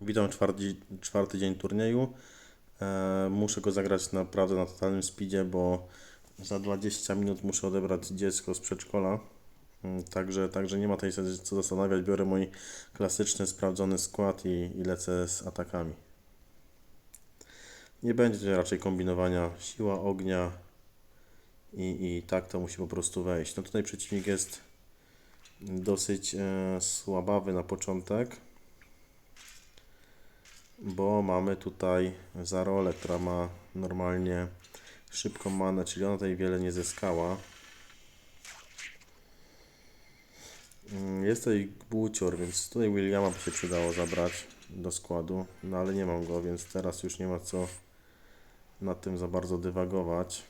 Witam czwarty, czwarty dzień turnieju. E, muszę go zagrać naprawdę na totalnym speedzie, bo za 20 minut muszę odebrać dziecko z przedszkola. Mm, Także, także nie ma się co zastanawiać. Biorę mój klasyczny, sprawdzony skład i, i lecę z atakami. Nie będzie tutaj raczej kombinowania siła ognia i, i tak to musi po prostu wejść. No tutaj przeciwnik jest dosyć e, słabawy na początek bo mamy tutaj Zarolę, która ma normalnie szybką manę, czyli ona tutaj wiele nie zyskała. Mm, Jest tutaj Bucior, więc tutaj Williama by się przydało zabrać do składu, no ale nie mam go, więc teraz już nie ma co nad tym za bardzo dywagować.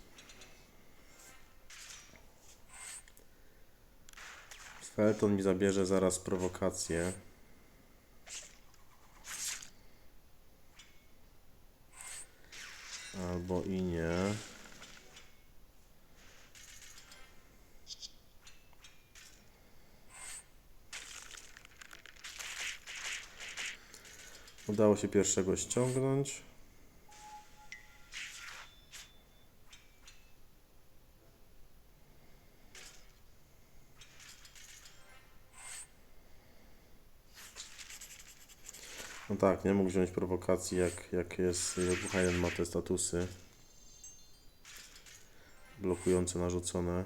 Felton mi zabierze zaraz prowokację. Albo i nie. Udało się pierwszego ściągnąć. No tak, nie mógł wziąć prowokacji, jak, jak jest, jak Buchajan ma te statusy blokujące narzucone.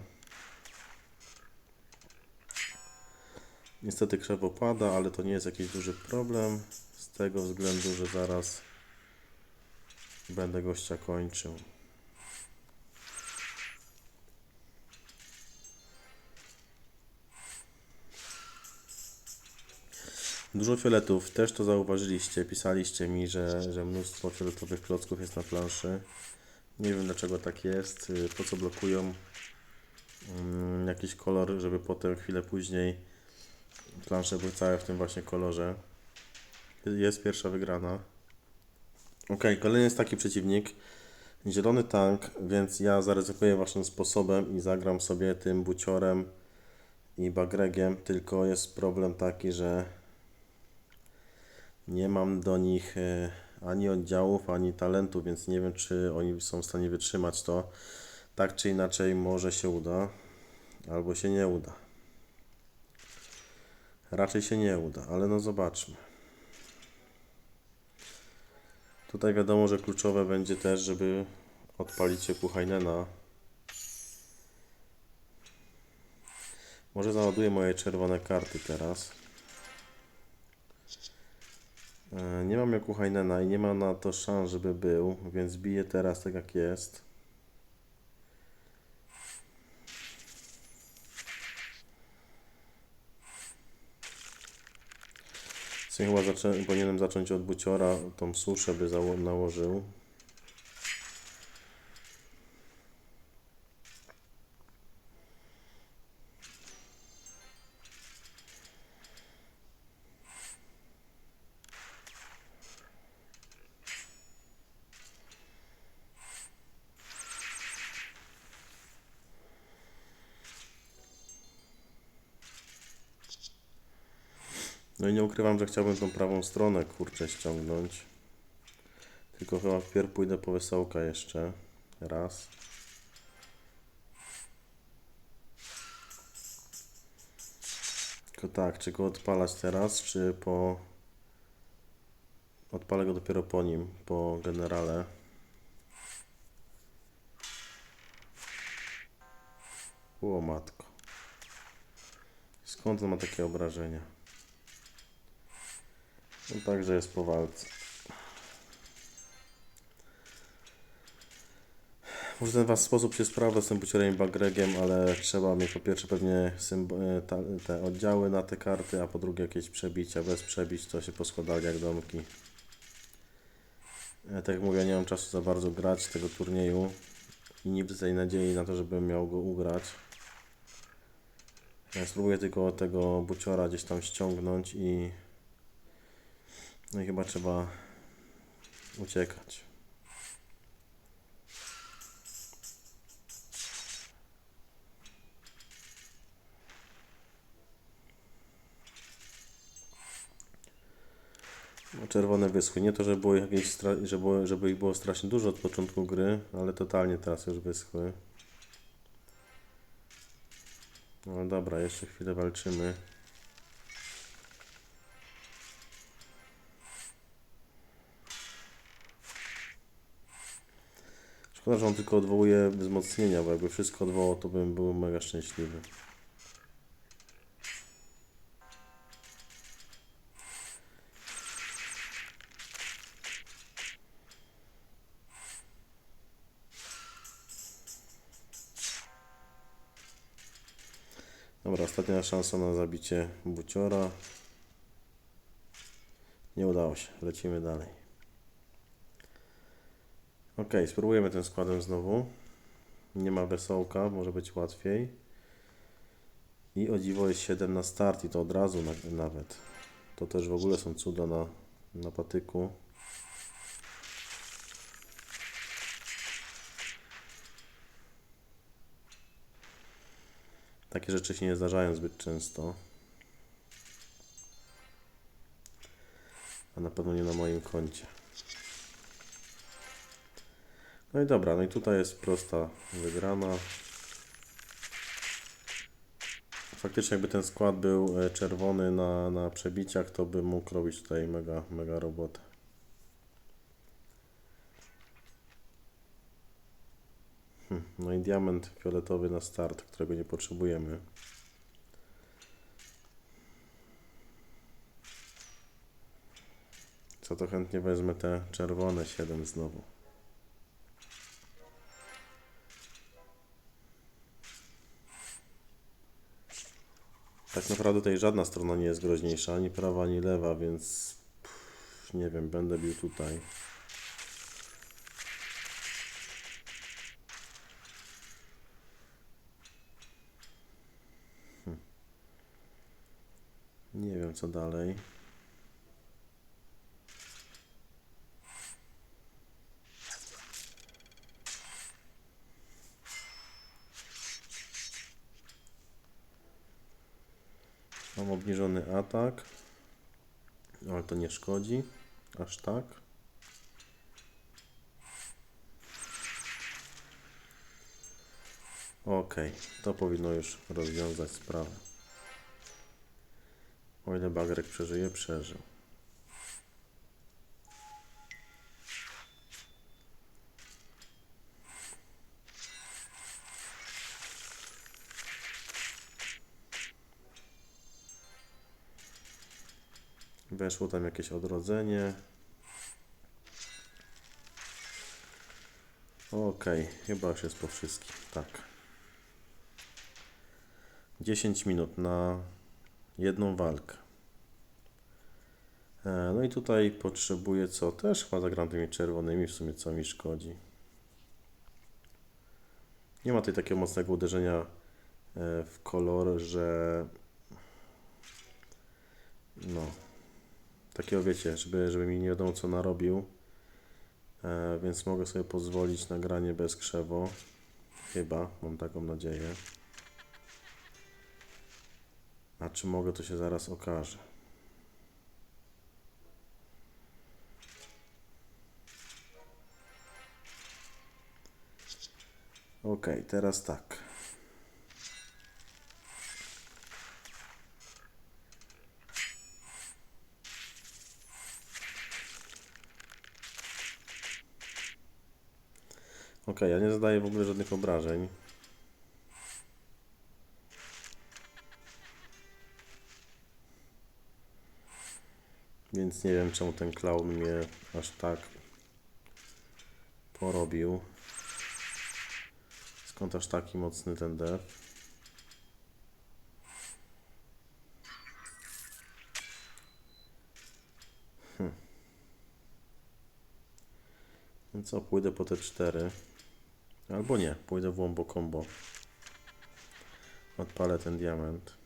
Niestety krzewo pada, ale to nie jest jakiś duży problem, z tego względu, że zaraz będę gościa kończył. Dużo fioletów, też to zauważyliście, pisaliście mi, że, że mnóstwo fioletowych klocków jest na planszy. Nie wiem dlaczego tak jest, y, po co blokują mm, jakiś kolor, żeby potem chwilę później plansze były całe w tym właśnie kolorze. Jest pierwsza wygrana. Ok, kolejny jest taki przeciwnik. Zielony tank, więc ja zaryzykuję waszym sposobem i zagram sobie tym buciorem i bagregiem, tylko jest problem taki, że nie mam do nich e, ani oddziałów, ani talentu, więc nie wiem, czy oni są w stanie wytrzymać to. Tak czy inaczej, może się uda, albo się nie uda. Raczej się nie uda, ale no zobaczmy. Tutaj wiadomo, że kluczowe będzie też, żeby odpalić się Puchajnena. Może załaduję moje czerwone karty teraz. E, Nie mam Heinena i nie ma na to szans, żeby był, więc biję teraz tak jak jest. Chyba zaczę powinienem zacząć od buciora, tą suszę by nałożył. No i nie ukrywam, że chciałbym tą prawą stronę kurczę ściągnąć. Tylko chyba wpierw pójdę po wysołka jeszcze. Raz. Tylko tak, czy go odpalać teraz, czy po... Odpalę go dopiero po nim, po generale. O matko. Skąd on ma takie obrażenia? No także jest po walce. Może ten was sposób się sprawdza z tym buciorem i bagregiem, ale trzeba mieć po pierwsze pewnie e, te oddziały na te karty, a po drugie jakieś przebicia. Bez przebić to się poskładali jak domki. E, Tak jak mówię, nie mam czasu za bardzo grać tego turnieju i widzę tej nadziei na to, żebym miał go ugrać. Ja spróbuję tylko tego buciora gdzieś tam ściągnąć i no i chyba trzeba uciekać. Czerwone wyschły. Nie to, żeby, było jakieś żeby, żeby ich było strasznie dużo od początku gry, ale totalnie teraz już wyschły. No dobra, jeszcze chwilę walczymy. Szkoda, że on tylko odwołuje wzmocnienia, bo jakby wszystko odwołał, to bym był mega szczęśliwy. Dobra, ostatnia szansa na zabicie buciora. Nie udało się. Lecimy dalej. Ok, spróbujemy tym składem znowu. Nie ma wesołka, może być łatwiej. I o dziwo jest 7 na start i to od razu na, nawet. To też w ogóle są cuda na, na patyku. Takie rzeczy się nie zdarzają zbyt często. A na pewno nie na moim koncie. No i dobra, no i tutaj jest prosta wygrana. Faktycznie jakby ten skład był e, czerwony na, na przebiciach, to by mógł robić tutaj mega, mega robotę. Hm, No i diament fioletowy na start, którego nie potrzebujemy. Co to chętnie wezmę te czerwone 7 znowu. Tak naprawdę tutaj żadna strona nie jest groźniejsza, ani prawa, ani lewa, więc pff, nie wiem, będę bił tutaj. Hm. Nie wiem co dalej. Mam obniżony atak, ale to nie szkodzi aż tak. Ok, to powinno już rozwiązać sprawę. O ile bagrek przeżyje, przeżył. Weszło tam jakieś odrodzenie. Okej, chyba już jest po wszystkim. Tak. 10 minut na jedną walkę. E, No i tutaj potrzebuję co? Też chyba zagram tymi czerwonymi, w sumie co mi szkodzi. Nie ma tutaj takiego mocnego uderzenia e, w kolor, że no, takiego wiecie, żeby, żeby mi nie wiadomo co narobił. E, więc mogę sobie pozwolić na granie bez krzewo. Chyba, mam taką nadzieję. A czy mogę, to się zaraz okaże. Ok, teraz tak. Ja nie zadaję w ogóle żadnych obrażeń. Więc nie wiem czemu ten clown mnie aż tak porobił. Skąd aż taki mocny ten def? Hm. No co, pójdę po te cztery. Albo nie, pójdę w łombo combo. Odpalę ten diament.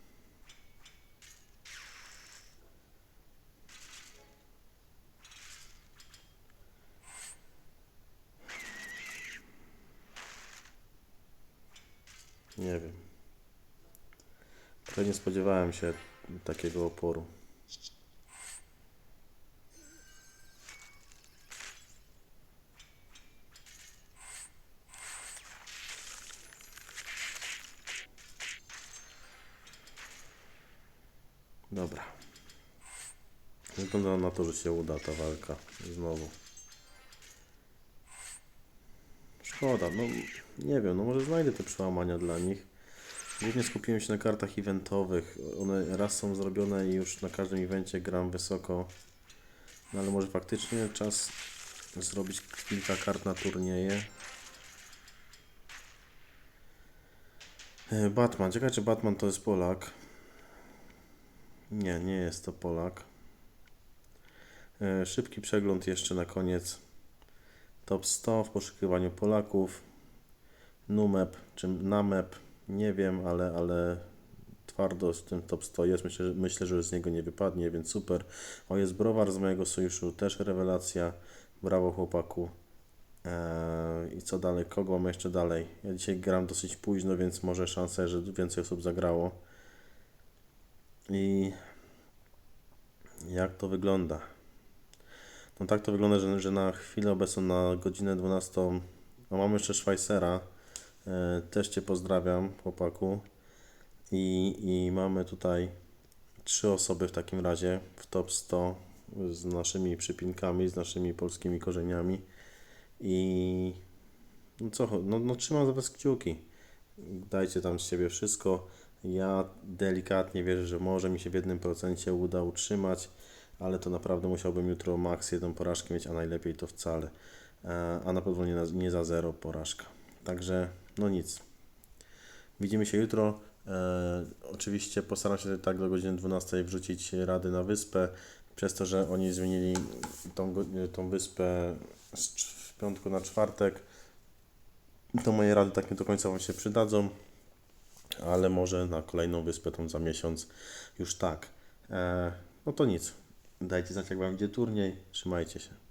Nie wiem. Trochę nie spodziewałem się takiego oporu. Dobra. Wygląda na to, że się uda ta walka. Znowu. Szkoda, no nie wiem, no może znajdę te przełamania dla nich. Głównie skupiłem się na kartach eventowych. One raz są zrobione i już na każdym evencie gram wysoko. No ale może faktycznie czas zrobić kilka kart na turnieje. E, Batman. Ciekawe, czy Batman to jest Polak. Nie, nie jest to Polak. E, Szybki przegląd jeszcze na koniec. Top 100 w poszukiwaniu Polaków. Numep czy Namep, nie wiem, ale, ale twardo z tym top 100 jest. Myślę, że- myślę, że z niego nie wypadnie, więc super. O, jest Browar z mojego sojuszu, też rewelacja. Brawo chłopaku. Eee, I co dalej? Kogo mamy jeszcze dalej? Ja dzisiaj gram dosyć późno, więc może szanse, że więcej osób zagrało. I jak to wygląda? No tak to wygląda, że, że na chwilę obecną, na godzinę 12, a mamy jeszcze Schweissera. E, też Cię pozdrawiam, chłopaku. I, I mamy tutaj trzy osoby w takim razie w top 100 z naszymi przypinkami, z naszymi polskimi korzeniami. I no co, no, no trzymam za Was kciuki. Dajcie tam z siebie wszystko. Ja delikatnie wierzę, że może mi się w jednym procencie uda utrzymać, ale to naprawdę musiałbym jutro maks jedną porażkę mieć, a najlepiej to wcale. E, A na pewno nie, nie za zero porażka. Także no nic. Widzimy się jutro. E, oczywiście postaram się tak do godziny 12 wrzucić rady na wyspę. Przez to, że oni zmienili tą, go- tą wyspę z piątku na czwartek, to moje rady tak nie do końca Wam się przydadzą, ale może na kolejną wyspę tą za miesiąc już tak. E, no to nic. Dajcie znać, jak Wam idzie turniej. Trzymajcie się.